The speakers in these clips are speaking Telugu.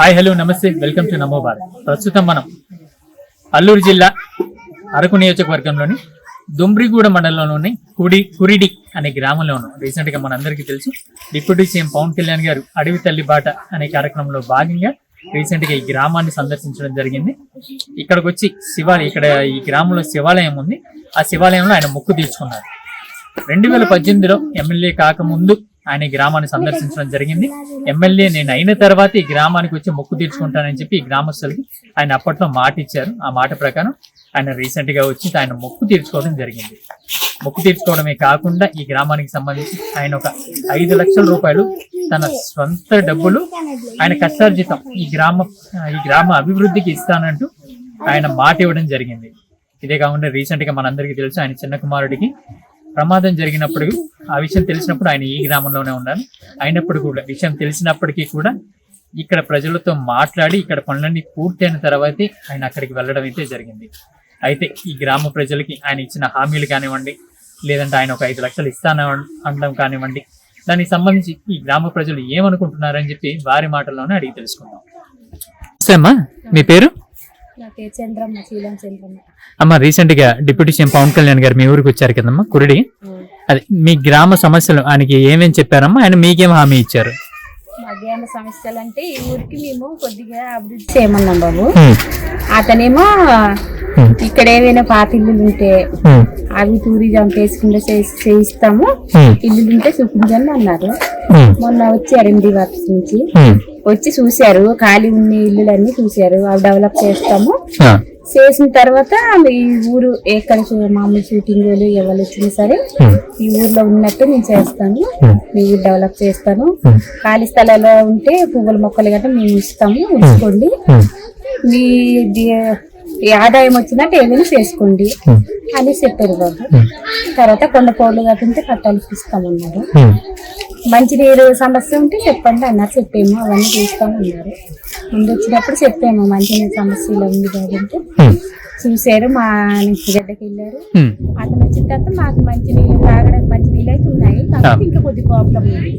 హాయ్ హలో నమస్తే. Welcome to Namo Bharat. ప్రస్తుతం మనం అల్లూరు జిల్లా అరకు నియోజకవర్గంలోని దుమ్రిగూడ మండలంలోని కుడి కురిడి అనే గ్రామంలో ఉన్నాం. రీసెంట్గా మనందరికీ తెలుసు డిప్యూటీ సీఎం పవన్ కళ్యాణ్ గారు అడవి తల్లి బాట అనే కార్యక్రమంలో భాగంగా రీసెంట్గా ఈ గ్రామాన్ని సందర్శించడం జరిగింది. ఇక్కడికి వచ్చి శివాలయం ఇక్కడ ఈ గ్రామంలో శివాలయం ఉంది. ఆ శివాలయంలో ఆయన మొక్కు తీర్చుకున్నారు. రెండు వేల పద్దెనిమిదిలో ఎమ్మెల్యే కాకముందు ఆయన ఈ గ్రామాన్ని సందర్శించడం జరిగింది. ఎమ్మెల్యే నేను అయిన తర్వాత ఈ గ్రామానికి వచ్చి మొక్కు తీర్చుకుంటానని చెప్పి ఈ గ్రామస్తులకి ఆయన అప్పట్లో మాట ఇచ్చారు. ఆ మాట ప్రకారం ఆయన రీసెంట్గా వచ్చి ఆయన మొక్కు తీర్చుకోవడం జరిగింది. మొక్కు తీర్చుకోవడమే కాకుండా ఈ గ్రామానికి సంబంధించి ఆయన ఒక ఐదు లక్షల రూపాయలు తన సొంత డబ్బులు ఆయన కష్టార్జితం ఈ గ్రామ ఈ గ్రామ అభివృద్ధికి ఇస్తానంటూ ఆయన మాట ఇవ్వడం జరిగింది. ఇదే కాకుండా రీసెంట్గా మనందరికీ తెలుసు ఆయన చిన్న కుమారుడికి ప్రమాదం జరిగినప్పుడు ఆ విషయం తెలిసినప్పుడు ఆయన ఈ గ్రామంలోనే ఉన్నారు అయినప్పుడు కూడా విషయం తెలిసినప్పటికీ కూడా ఇక్కడ ప్రజలతో మాట్లాడి ఇక్కడ పనులన్నీ పూర్తయిన తర్వాతే ఆయన అక్కడికి వెళ్ళడం అయితే జరిగింది. అయితే ఈ గ్రామ ప్రజలకి ఆయన ఇచ్చిన హామీలు కానివ్వండి లేదంటే ఆయన ఒక ఐదు లక్షలు ఇస్తాను అనడం కానివ్వండి దానికి సంబంధించి ఈ గ్రామ ప్రజలు ఏమనుకుంటున్నారని చెప్పి వారి మాటల్లోనే అడిగి తెలుసుకుందాం. సరే అమ్మా మీ పేరు? అమ్మ రీసెంట్గా డిప్యూటీ సీఎం పవన్ కళ్యాణ్ గారు మీ ఊరికి వచ్చారు కదమ్మా కురిడి అదే మీ గ్రామ సమస్యలు ఆయనకి ఏమేం చెప్పారమ్మా ఆయన మీకేం హామీ ఇచ్చారు మధ్యాహ్న సమస్యలు అంటే ఈ ఊరికి మేము కొద్దిగా అభివృద్ధి చేయమన్నాం బాబు. అతనేమో. ఇక్కడ ఏదైనా పాత ఇల్లులు ఉంటే. అవి టూరిజం చేసుకుంటే చేసి- చేయిస్తాము. ఇల్లులు ఉంటే చూపించండి అన్నారు. మొన్న వచ్చారు ఎండి వర్క్స్ నుంచి. వచ్చి చూశారు ఖాళీ ఉన్న ఇల్లులన్నీ చూశారు అవి డెవలప్ చేస్తాము. చేసిన తర్వాత ఈ ఊరు ఎక్కడ మామూలు షూటింగ్ ఎవరు వచ్చినా సరే. ఈ ఊర్లో ఉన్నట్టు నేను చేస్తాను. మీ ఊరు డెవలప్ చేస్తాను. ఖాళీ స్థలాల్లో ఉంటే పువ్వుల మొక్కలు గట్రా మేము ఇస్తాము ఉంచుకోండి. మీ ఆదాయం వచ్చినట్టు ఏదైనా చేసుకోండి హ్మ్. అని చెప్పారు బాబు తర్వాత కొండ పోర్లు కట్టుంటే కట్టాలి ఇస్తామన్నారు హ్మ్. మంచినీరు సమస్య ఉంటే చెప్పండి అన్నారు చెప్పాము అవన్నీ చూస్తామన్నారు ముందు వచ్చినప్పుడు చెప్పాము మంచినీరు సమస్య ఇలా ఉంది కాబట్టి. చూశారు మా గడ్డకి వెళ్ళారు. అతను వచ్చిన తర్వాత మాకు మంచి నీళ్ళు తాగడానికి మంచి నీళ్ళు అయితే ఉన్నాయి కాకపోతే ఇంకా కొద్ది ప్రాబ్లం ఉంది.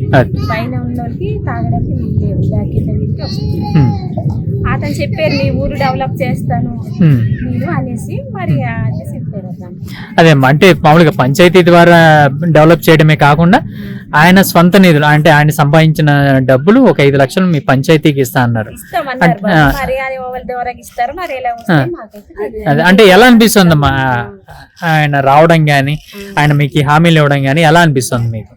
పైన ఉన్న వాళ్ళకి తాగడానికి నీళ్ళు లేవు కింద వస్తుంది. అతను చెప్పారు మీ ఊరు డెవలప్ చేస్తాను. నేను అనేసి మరి అతను అదే అంటే మామూలుగా పంచాయతీ ద్వారా డెవలప్ చేయడమే కాకుండా ఆయన స్వంత నిధులు అంటే ఆయన సంపాదించిన డబ్బులు ఒక ఐదు లక్షలు మీ పంచాయతీకి ఇస్తా అన్నారు. అంటే, ఎలా అనిపిస్తుందమ్మా ఆయన రావడం గాని ఆయన మీకు హామీలు ఇవ్వడం గాని ఎలా అనిపిస్తుంది మీకు?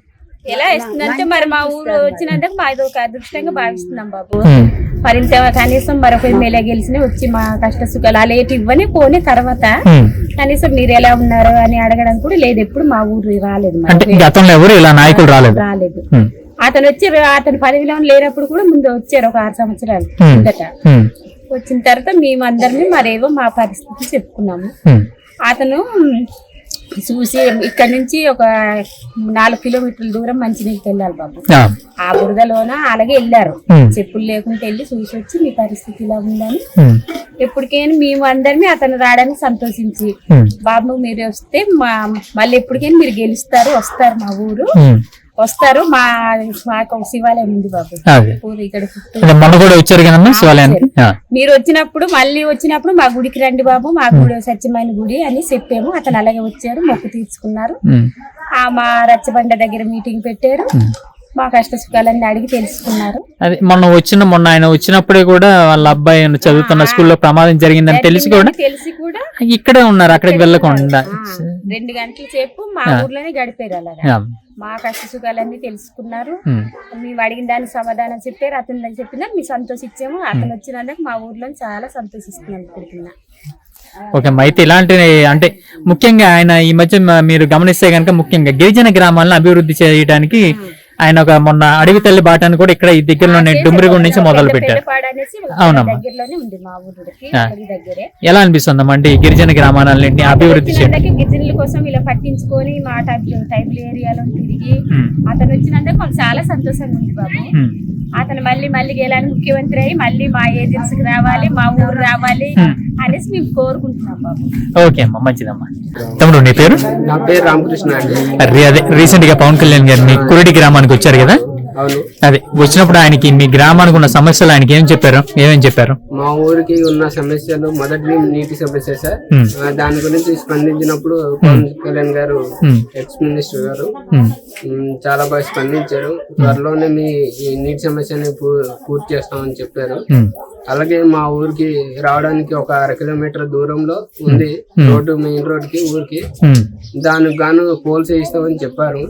ఎలా ఇస్తుందంటే మరి మా ఊరు వచ్చినందుకు మా ఇది ఒక అదృష్టంగా భావిస్తున్నాం బాబు. హ్మ్. మరి ఇంత కనీసం మరొక ఎమ్మెల్యే గెలిచిన వచ్చి మా కష్ట సుఖాలు అలా ఇవ్వని పోని తర్వాత. కనీసం మీరు ఎలా ఉన్నారు అని అడగడం కూడా లేదు ఎప్పుడు మా ఊరు రాలేదు. అంటే గతంలో ఎవరు ఇలా నాయకులు రాలేదు రాలేదు. అతను వచ్చి అతని పదవిలో లేనప్పుడు కూడా ముందు వచ్చారు ఒక ఆరు సంవత్సరాలు హ్మ్. వచ్చిన తర్వాత మేమందరినీ మరేవో మా పరిస్థితి చెప్పుకున్నాము. అతను చూసి ఇక్కడ నుంచి ఒక నాలుగు కిలోమీటర్ల దూరం మంచినీళ్ళకి వెళ్ళాలి బాబు ఆ. బురదలోన అలాగే వెళ్ళారు. చెప్పులు లేకుండా వెళ్ళి చూసి వచ్చి మీ పరిస్థితి ఇలా ఉందని. ఎప్పటికైనా మేము అందరినీ అతను రావడానికి సంతోషించి. బాబు మీరు వస్తే మా మళ్ళీ ఎప్పటికైనా మీరు గెలుస్తారు వస్తారు మా ఊరు. వస్తారు. మా మాకు శివాలయం ఉంది బాబు. ఇక్కడ మొన్న కూడా వచ్చారు కదమ్మా శివాలయానికి. మీరు వచ్చినప్పుడు మళ్ళీ వచ్చినప్పుడు మా గుడికి రండి బాబు. మా గుడి సత్యమైన గుడి అని చెప్పాము. అతను అలాగే వచ్చారు మొక్కు తీర్చుకున్నారు. ఆ మా రచ్చబండ దగ్గర మీటింగ్ పెట్టారు. మా కష్ట సుఖాలన్నీ అడిగి తెలుసుకున్నారు. అదే మొన్న వచ్చిన మొన్న ఆయన వచ్చినప్పుడే కూడా వాళ్ళ అబ్బాయి చదువుతున్న స్కూల్లో ప్రమాదం జరిగిందని తెలిసి కూడా తెలిసి కూడా ఇక్కడే ఉన్నారు అక్కడికి వెళ్ళకుండా. రెండు గంటల సేపు మా ఊర్లోనే గడిపారు అలాగా ఆ. మా కష్ట సుఖాలన్నీ తెలుసుకున్నారు. మేము అడిగిన దానికి సమాధానం చెప్పారు అతను చెప్పినా మేము సంతోషించాము అతను వచ్చినందుకు మా ఊర్లో చాలా సంతోషిస్తున్నాం ఇప్పటికిన్నా ఓకే. అయితే ఇలాంటి అంటే ముఖ్యంగా ఆయన ఈ మధ్య మ- మీరు గమనిస్తే కనుక ముఖ్యంగా గిరిజన గ్రామాలను అభివృద్ధి చేయడానికి ఆయన ఒక మొన్న అడవి తల్లి బాటను కూడా ఇక్కడ ఈ దగ్గరలోనే డుమ్రిగూడ నుంచి మొదలు పెట్టారు. అవునమ్మా. దగ్గరే. ఎలా అనిపిస్తుంది అంటే ఈ గిరిజన గ్రామాలన్నింటినీ అభివృద్ధి చేయడం. వచ్చినందుకు గిరిజనుల కోసం ఇలా పట్టించుకొని మా టైప్ టైపుల ఏరియాలో తిరిగి. అతను వచ్చినందుకు మాకు చాలా సంతోషంగా ఉంది బాబు. అతను మళ్ళీ మళ్ళీ గెలాలని ముఖ్యమంత్రి అయ్యి మళ్ళీ మా ఏజెన్సీకి రావాలి మా ఊరు రావాలి. అనేసి మేము కోరుకుంటున్నాం బాబు. ఓకే అమ్మా మంచిదమ్మా. తమ్ముడు నీ పేరు? నా పేరు రామకృష్ణ అండి. అదే రీసెంట్గా పవన్ కళ్యాణ్ గారిని కురిడి గ్రామానికి వచ్చారు కదా? అదే వచ్చినప్పుడు ఆయనకి మీ గ్రామానికి ఉన్న సమస్యలు ఆయనకి ఏం చెప్పారు? ఏమేం చెప్పారు? మా ఊరికి ఉన్న సమస్యలు మొదటి నీటి సమస్య సార్. దాని గురించి స్పందించినప్పుడు పవన్ కళ్యాణ్ గారు ఎక్స్ మినిస్టర్ గారు చాలా బాగా స్పందించారు. త్వరలోనే మీ ఈ నీటి సమస్యని పూర్తి చేస్తామని చెప్పారు. అలాగే మా ఊరికి రావడానికి ఒక అర కిలోమీటర్ దూరంలో ఉంది రోడ్డు మెయిన్ రోడ్కి ఊరికి దానికి గాను పోల్స్ వేయిస్తామని చెప్పారు.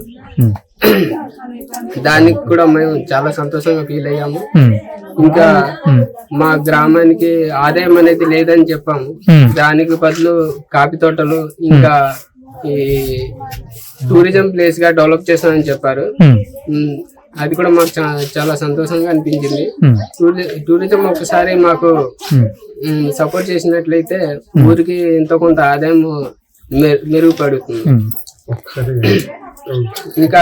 దానికి కూడా మేము చాలా సంతోషంగా ఫీల్ అయ్యాము. ఉమ్, ఇంకా ఉమ్, మా గ్రామానికి ఆదాయం అనేది లేదని చెప్పాము. ఉమ్, దానికి బదులు కాఫీ తోటలు ఇంకా ఈ టూరిజం ప్లేస్గా డెవలప్ చేస్తామని చెప్పారు. అది కూడా మాకు చా- చాలా సంతోషంగా అనిపించింది. టూరిజం ఒకసారి మాకు సపోర్ట్ చేసినట్లయితే ఊరికి ఎంతో కొంత ఆదాయం మెరుగుపడుతుంది. ఇంకా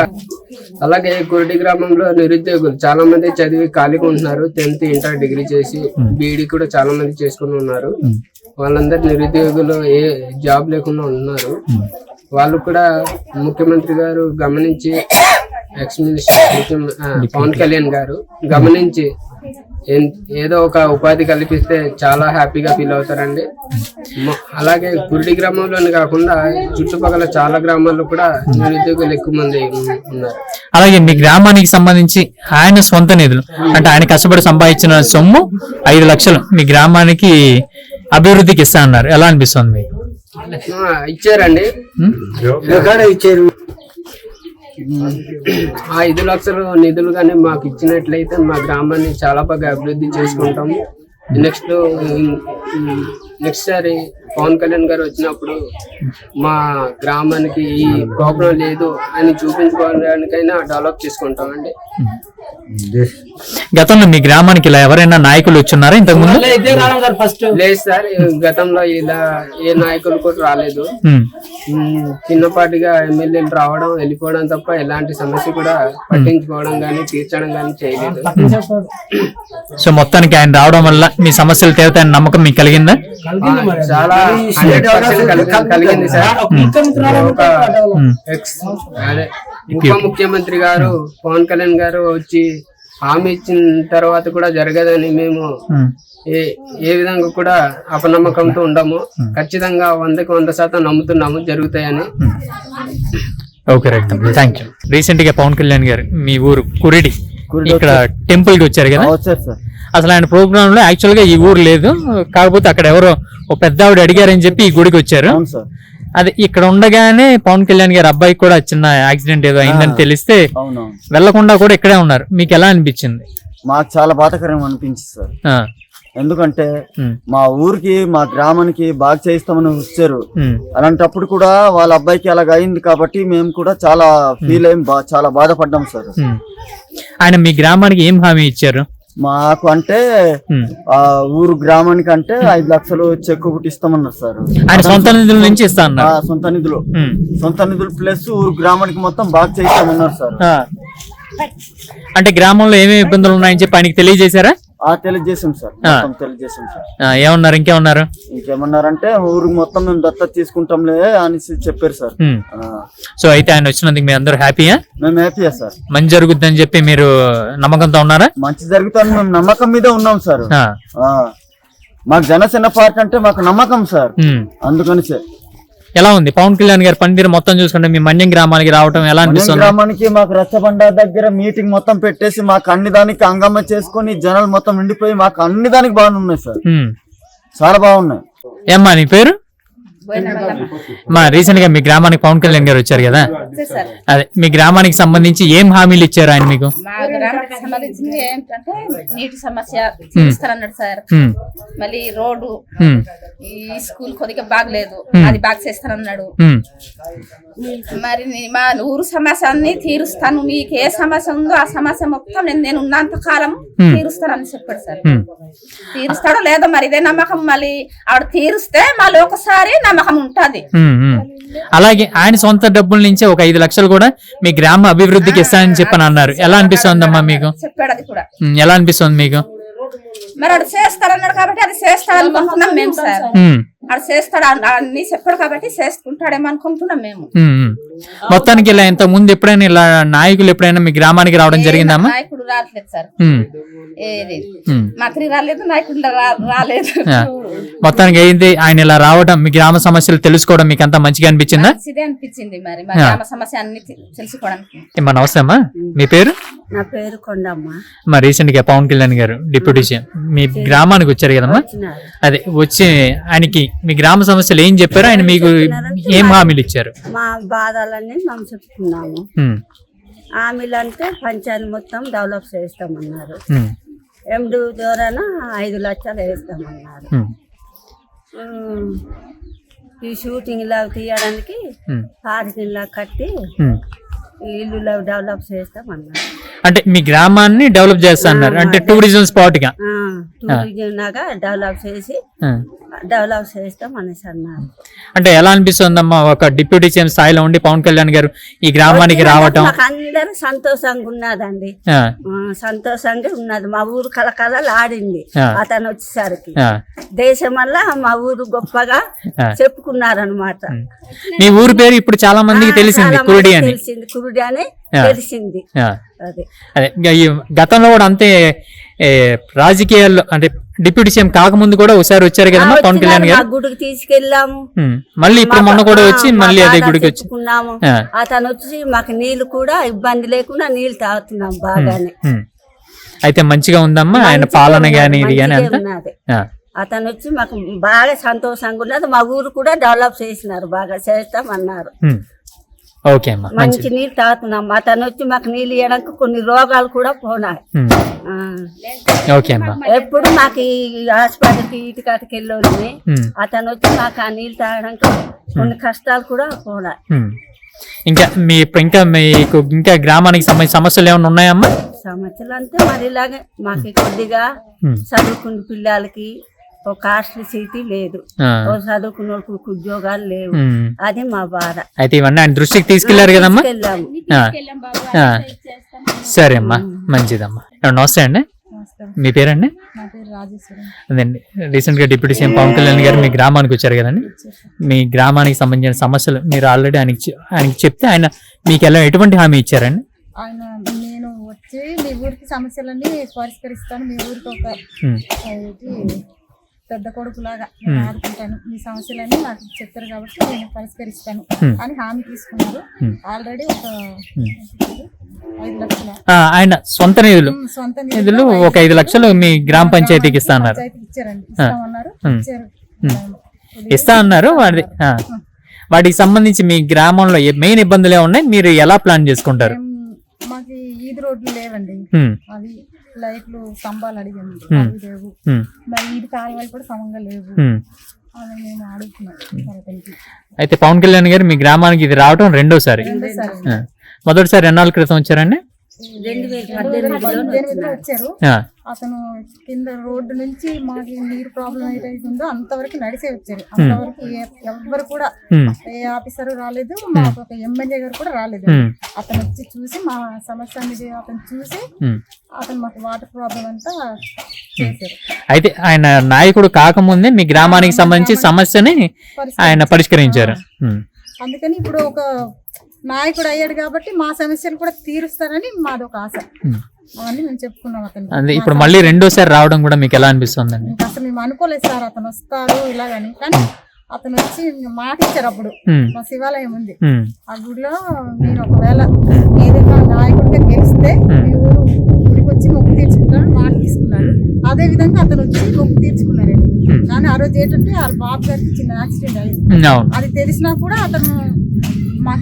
అలాగే కురటి గ్రామంలో నిరుద్యోగులు చాలా మంది చదివి ఖాళీగా ఉంటున్నారు. టెన్త్ ఇంటర్ డిగ్రీ చేసి బీఈడి కూడా చాలా మంది చేసుకుని ఉన్నారు. వాళ్ళందరూ నిరుద్యోగులు ఏ జాబ్ లేకుండా ఉన్నారు వాళ్ళు కూడా ముఖ్యమంత్రి గారు గమనించి ఎక్స్ మినిస్టర్ పవన్ కళ్యాణ్ గారు గమనించి ఏదో ఒక ఉపాధి కల్పిస్తే చాలా హ్యాపీగా ఫీల్ అవుతారండి. అలాగే కురిడి గ్రామంలోనే కాకుండా చుట్టుపక్కల చాలా గ్రామాల్లో కూడా నిరుద్యోగులు ఎక్కువ మంది ఉన్- ఉన్నారు. అలాగే మీ గ్రామానికి సంబంధించి ఆయన సొంత నిధులు. అంటే ఆయన కష్టపడి సంపాదించిన సొమ్ము ఐదు లక్షలు మీ గ్రామానికి అభివృద్ధికి ఇస్తా అన్నారు ఎలా అనిపిస్తుంది మీకు? ఇచ్చారండి? ఇచ్చారు? ఆ ఐదు లక్షలు నిధులు కానీ మాకు ఇచ్చినట్లయితే మా గ్రామాన్ని చాలా బాగా అభివృద్ధి చేసుకుంటాము. నెక్స్ట్ నెక్స్ట్ సారి పవన్ కళ్యాణ్ గారు వచ్చినప్పుడు మా గ్రామానికి ఈ ప్రాబ్లం లేదు అని చూపించుకోవడానికైనా డెవలప్ చేసుకుంటామండి. గతంలో మీ గ్రామానికి ఇలా ఎవరైనా నాయకులు వచ్చున్నారా ఇంతకు ముందు లేదు సార్ గతంలో ఇలా ఏ నాయకులు కూడా రాలేదు. చిన్నపాటిగా ఎమ్మెల్యేలు రావడం వెళ్ళిపోవడం తప్ప ఎలాంటి సమస్య కూడా పట్టించుకోవడం కానీ తీర్చడం కానీ చేయలేదు. సో మొత్తానికి ఆయన రావడం వల్ల మీ సమస్యలు తీరుతాయని నమ్మకం మీకు కలిగిందా? చాలా కలిగింది సార్. ఒక ఎక్స్ అదే. ఉప ముఖ్యమంత్రి గారు పవన్ కళ్యాణ్ గారు వచ్చి హామీ ఇచ్చిన తర్వాత కూడా జరగదని మేము ఏ ఏ విధంగా కూడా అపనమ్మకంతో ఉండము. ఖచ్చితంగా వందకి వంద శాతం నమ్ముతున్నాము జరుగుతాయని. Okay right. థ్యాంక్ యూ రీసెంట్గా పవన్ కళ్యాణ్ గారు మీ ఊరు కురిడి ఇక్కడ టెంపుల్కి వచ్చారు కదా? అసలు ఆయన ప్రోగ్రామ్లో యాక్చువల్గా ఈ ఊరు లేదు కాకపోతే అక్కడ ఎవరో ఓ పెద్ద ఆవిడ అడిగారని చెప్పి ఈ గుడికి వచ్చారు. అదే ఇక్కడ ఉండగానే పవన్ కళ్యాణ్ గారి అబ్బాయికి కూడా చిన్న యాక్సిడెంట్ ఏదో అయిందని తెలిస్తే అవునవును. వెళ్ళకుండా కూడా ఇక్కడే ఉన్నారు. మీకు ఎలా అనిపించింది? మాకు చాలా బాధాకరం అనిపించింది సార్. ఎందుకంటే మా ఊరికి మా గ్రామానికి బాగా చేయిస్తామని వచ్చారు. అలాంటప్పుడు కూడా వాళ్ళ అబ్బాయికి అలాగ అయింది కాబట్టి మేము కూడా చాలా ఫీల్ అయ్యి చాలా బాధపడ్డాం సార్. ఆయన మీ గ్రామానికి ఏం హామీ ఇచ్చారు? మాకు అంటే. ఆ ఊరు గ్రామానికి అంటే ఐదు లక్షలు చెక్ ఒకటి ఇస్తామన్నారు సార్ ఆయన సొంత నిధుల నుంచి ఇస్తా అన్నారు సొంత నిధులు. సొంత నిధులు ప్లస్ ఊరు గ్రామానికి మొత్తం బాగా చేయిస్తామన్నారు సార్. అంటే గ్రామంలో ఏమేమి ఇబ్బందులు ఉన్నాయని చెప్పి ఆయనకి తెలియజేశారా తెలియజేసాం సార్. మొత్తం తెలియజేసాం సార్. ఆ, ఏమన్నారు? ఇంకేమన్నారు? ఇంకేమన్నారంటే ఊరికి మొత్తం మేము దత్తత తీసుకుంటాంలే అనేసి చెప్పారు సార్. ఉమ్. ఆ, సో అయితే ఆయన వచ్చినందుకు మీ అందరూ హ్యాపీయా మేము హ్యాపీయా సార్. మంచి జరుగుద్దని చెప్పి మీరు నమ్మకంతో ఉన్నారా? మంచి జరుగుతుంది మేము నమ్మకం మీద ఉన్నాం సార్. ఆ. ఆ, మాకు జనసేన పార్టీ అంటే మాకు నమ్మకం సార్. ఉమ్. అందుకని సార్ ఎలా ఉంది? పవన్ కళ్యాణ్ గారి పనితీరు మొత్తం చూసుకుంటే మీ మన్యం గ్రామానికి రావటం ఎలా అనిపిస్తుంది? గ్రామానికి మాకు రచ్చబండ దగ్గర మీటింగ్ మొత్తం పెట్టేసి మాకు అన్ని దానికి అంగమ్మ చేసుకొని జనాలు మొత్తం నిండిపోయి మాకు అన్ని దానికి బాగున్నాయి సార్. చాలా బాగున్నాయి. ఏమ్మా నీ పేరు? మా రీసెంట్గా మీ గ్రామానికి పవన్ కళ్యాణ్ గారు వచ్చారు కదా? అదే మీ గ్రామానికి సంబంధించి ఏం హామీలు ఇచ్చారు ఆయన మీకు? మా గ్రామానికి సంబంధించింది ఏంటంటే నీటి సమస్య తీరుస్తారన్నాడు సార్. ఉమ్. మళ్ళీ రోడ్డు ఉమ్. ఈ స్కూల్ కొద్దిగా బాగలేదు అది బాగా చేస్తానన్నాడు. మరి నీ- మా ఊరు సమస్య అన్ని తీరుస్తాను. మీకు ఏ సమస్య ఉందో ఆ సమస్య మొత్తం నేను నేను ఉన్నంత కాలం తీరుస్తానని చెప్పాడు సార్. తీరుస్తాడో లేదో మరి ఇదే నమ్మకం. మళ్ళీ ఆవిడ తీరుస్తే మళ్ళీ ఒకసారి నమ్మకం ఉంటది. అలాగే ఆయన సొంత డబ్బుల నుంచి ఒక ఐదు లక్షలు కూడా మీ గ్రామ అభివృద్ధికి ఇస్తానని చెప్పని అన్నారు ఎలా అనిపిస్తుందమ్మా మీకు? అది కూడా. ఉమ్. ఎలా అనిపిస్తుంది మీకు? మరి ఆడు చేస్తారన్నాడు కాబట్టి అది చేస్తాడనుకుంటున్నాం మేము సార్. ఆడు చేస్తాడు అన్- అన్ని చెప్పాడు కాబట్టి చేసుకుంటాడేమో అనుకుంటున్నాం మేము. మొత్తానికి ఇలా ఇంత ముందు ఎప్పుడైనా ఇలా నాయకులు ఎప్పుడైనా మీ గ్రామానికి రావడం జరిగిందమ్మా? నాయకుడు రావట్లేదు సార్. ఏది. మంత్రి రాలేదు నాయకుడు రాలేదు. మొత్తానికి అయింది ఆయన ఇలా రావడం మీ గ్రామ సమస్యలు తెలుసుకోవడం మీకు అంతా మంచిగా అనిపించిందా? మంచిదే అనిపించింది మరి మా గ్రామ సమస్య అన్ని తెలుసుకోవడానికి. నమస్తే అమ్మా. మీ పేరు? నా పేరు కొండమ్మ. మా రీసెంట్గా పవన్ కళ్యాణ్ గారు డిప్యూటీ సీఎం. మీ గ్రామానికి వచ్చారు కదమ్మా? అదే వచ్చి ఆయనకి మీ గ్రామ సమస్యలు ఏం చెప్పారు? ఆయన మీకు ఏం హామీలు ఇచ్చారు? మా బాధలన్నీ మేము చెప్పుకున్నాము. ఉమ్, హామీలు అంటే పంచాయతీ మొత్తం డెవలప్ చేస్తామన్నారు. ఎండు ద్వారా ఐదు లక్షలు వేస్తామన్నారు. ఈ షూటింగ్ లా తీయడానికి పార్కింగ్ లా కట్టి ఇల్లు డెవలప్ చేస్తామన్నారు. అంటే మీ గ్రామాన్ని డెవలప్ చేస్తా అన్నారు. అంటే టూరిజం స్పాట్గా డెవలప్ చేసి. డెవలప్ చేస్తాం అనేసి అన్నారు. అంటే ఎలా అనిపిస్తుందమ్మా? ఒక డిప్యూటీ సీఎం స్థాయిలో ఉండి పవన్ కళ్యాణ్ గారు ఈ గ్రామానికి రావటం. అందరూ సంతోషంగా ఉన్నదండి సంతోషంగా ఉన్నది. మా ఊరు కలకలలు ఆడింది. అతను వచ్చేసరికి. దేశం వల్ల మా ఊరు గొప్పగా. చెప్పుకున్నారనమాట మీ ఊరు పేరు ఇప్పుడు చాలా మందికి తెలిసింది కురుడి అని. తెలిసింది. కురుడి అని. తెలిసింది. అది. గతంలో కూడా అంతే రాజకీయాల్లో అంటే డిప్యూటీ సీఎం కాకముందు కూడా ఒకసారి వచ్చారు కదమ్మా పవన్ కళ్యాణ్ గారు? గుడికి తీసుకెళ్ళాము. మళ్ళీ ఇప్పుడు మొన్న కూడా వచ్చి మళ్ళీ అదే గుడికి వచ్చి. అతను వచ్చి మాకు నీళ్ళు కూడా ఇబ్బంది లేకుండా నీళ్ళు తాగుతున్నాం బాగానే. అయితే మంచిగా ఉందమ్మా ఆయన పాలన గాని ఇది గాని అంతా? అతను వచ్చి మాకు బాగా సంతోషంగా ఉన్నది. మా ఊరు కూడా డెవలప్ చేసినారు బాగా చేస్తామన్నారు ఉమ్. ఓకే అమ్మా మంచిది మంచి నీళ్ళు తాగుతున్నాం అతను వచ్చి మాకు నీళ్ళు ఇవ్వడానికి కొన్ని రోగాలు కూడా పోనాయి. ఎప్పుడు మాకు ఈ హాస్పిటల్కి ఇటు కట్టుకు వెళ్ళి. అతను వచ్చి మాకు ఆ నీళ్ళు తాగడానికి కొన్ని కష్టాలు కూడా పోనాయి. ఇంకా మీ ఇంకా మీకు ఇంకా గ్రామానికి సంబంధించిన సమస్యలు ఏమైనా ఉన్నాయమ్మా సమస్యలు అంతే మరి ఇలాగే మాకు కొద్దిగా. చదువుకున్న పిల్లలకి ఒక హాస్టల్ సీటీ లేదు. ఓ చదువుకున్న వాళ్ళకి ఉద్యోగాలు లేవు. అది మా బాధ. అయితే ఇవన్నీ ఆయన దృష్టికి తీసుకెళ్ళారు కదమ్మా. సరే అమ్మా మంచిదమ్మా. నమస్తే అండి. మీ పేరండి? నా పేరు రాజేశ్వరం. అదండి రీసెంట్గా డిప్యూటీ సీఎం పవన్ కళ్యాణ్ గారు మీ గ్రామానికి వచ్చారు కదండి. మీ గ్రామానికి సంబంధించిన సమస్యలు మీరు ఆల్రెడీ ఆయనకి ఆయనకి చెప్తే ఆయన మీకు ఎలా ఎటువంటి హామీ ఇచ్చారండి? ఆయన నేను వచ్చి మీ ఊరికి సమస్యలన్నీ పరిష్కరిస్తాను. మీ ఊరికి ఒక పెద్ద కొడుకులాగా నేను ఆడుకుంటాను. మీ సమస్యలన్నీ నాకు చెప్పారు కాబట్టి నేను పరిష్కరిస్తాను. అని హామీ తీసుకున్నారు. ఆల్రెడీ ఒక ఐదు లక్షల ఆ, ఆయన సొంత నిధులు. సొంత నిధులు ఒక ఐదు లక్షలు మీ గ్రామ పంచాయతీకి ఇస్తా అన్నారు పంచాయతీకి ఇచ్చారండి. ఇస్తామన్నారు. ఇచ్చారు. ఇస్తా అన్నారు వాడి. వాటికి సంబంధించి మీ గ్రామంలో మెయిన్ ఇబ్బందులు ఏమున్నాయి మీరు ఎలా ప్లాన్ చేసుకుంటారు? మాకు ఈ ఈది రోడ్లు లేవండి. అవి లైట్లు స్తంభాలు అడిగాను. అవి లేవు. మరి ఇది కాలువలు కూడా సమంగా లేవు. అని నేను అడుగుతున్నాను అయితే పవన్ కళ్యాణ్ గారు మీ గ్రామానికి ఇది రావటం రెండోసారి. మొదటిసారి ఎన్నాళ్ళ క్రితం వచ్చారండి రెండు వేల పద్దెనిమిదిలో వచ్చారు. అతను కింద రోడ్డు నుంచి మాకు నీరు ప్రాబ్లం ఏదైతే ఉందో అంతవరకు నడిసే వచ్చారు అంతవరకు ఎవ్వరు కూడా. ఏ ఆఫీసర్ రాలేదు మాకు ఒక ఎమ్మెల్యే గారు కూడా రాలేదు. అతను వచ్చి చూసి మా సమస్య అనేది అతను చూసి. అతను మాకు వాటర్ ప్రాబ్లం అంతా చేశారు అయితే ఆయన నాయకుడు కాకముందే మీ గ్రామానికి సంబంధించి సమస్యని ఆయన పరిష్కరించారు. అందుకని ఇప్పుడు ఒక నాయకుడు అయ్యాడు కాబట్టి మా సమస్యలు కూడా తీరుస్తారని మాది ఒక ఆశ. అవన్నీ మేము చెప్పుకున్నాం అతను. అదే ఇప్పుడు మళ్ళీ రెండోసారి రావడం కూడా మీకు ఎలా అనిపిస్తుందండి? ఇంకా అసలు మేము అనుకోలేదు సార్ అతను వస్తారు ఇలాగని. కానీ అతను వచ్చి మాట ఇచ్చారు అప్పుడు. మా శివాలయం ఉంది. ఆ గుడిలో నేను ఒకవేళ ఏదైనా నాయకుడిగా గెలిస్తే మీ ఊరు గుడికి వచ్చి మొక్కు తీర్చుకుంటాను మాట తీసుకున్నాను అదే విధంగా అతను వచ్చి మొక్కు తీర్చుకున్నారండి కానీ ఆ రోజు ఏంటంటే వాళ్ళ బాబు గారికి చిన్న యాక్సిడెంట్ అయింది. అది తెలిసినా కూడా అతను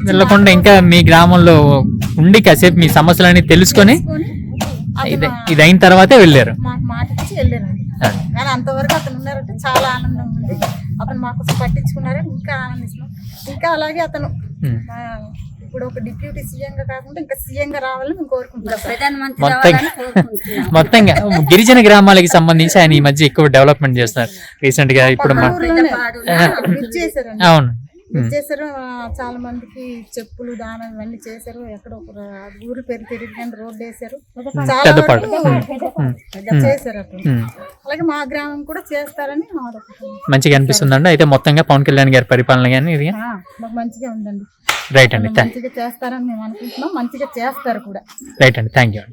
వెళ్ళకుండా ఇంకా మీ గ్రామంలో ఉండి కాసేపు మీ సమస్యలన్నీ తెలుసుకొని ఇది ఇది అయిన తర్వాతే వెళ్ళారు. మాకు మాట ఇచ్చి వెళ్ళారండి. కానీ అంతవరకు అతను ఉన్నారంటే చాలా ఆనందం ఉంది. అతను మాకు పట్టించుకున్నారని ఇంకా ఆనందిస్తున్నాం. ఇంకా అలాగే అతను ఇప్పుడు ఒక డిప్యూటీ సీఎం గా కాకుండా ఇంకా సీఎం గా రావాలని మేము కోరుకుంటున్నాం. ప్రధానమంత్రి మొత్తంగా రావాలని కోరుకుంటున్నాం. మొత్తంగా గిరిజన గ్రామాలకి సంబంధించి ఆయన ఈ మధ్య ఎక్కువ డెవలప్మెంట్ చేస్తున్నారు. రీసెంట్గా ఇప్పుడు అవును. ఆ, చాలా మందికి చెప్పులు దానం ఇవన్నీ చేశారు. ఎక్కడ ఒక ఊరు పేరు తిరిగి రోడ్డు వేశారు. చాలా చేశారు ఉమ్. అలాగే మా గ్రామం కూడా చేస్తారని మంచిగా అనిపిస్తుందండి. అయితే మొత్తంగా పవన్ కళ్యాణ్ గారి పరిపాలన కానీ ఇది? మాకు మంచిగా ఉందండి. రైట్ అండి. మంచిగా చేస్తారని మేము అనుకుంటున్నాం. మంచిగా చేస్తారు కూడా. రైట్ అండి. Thank you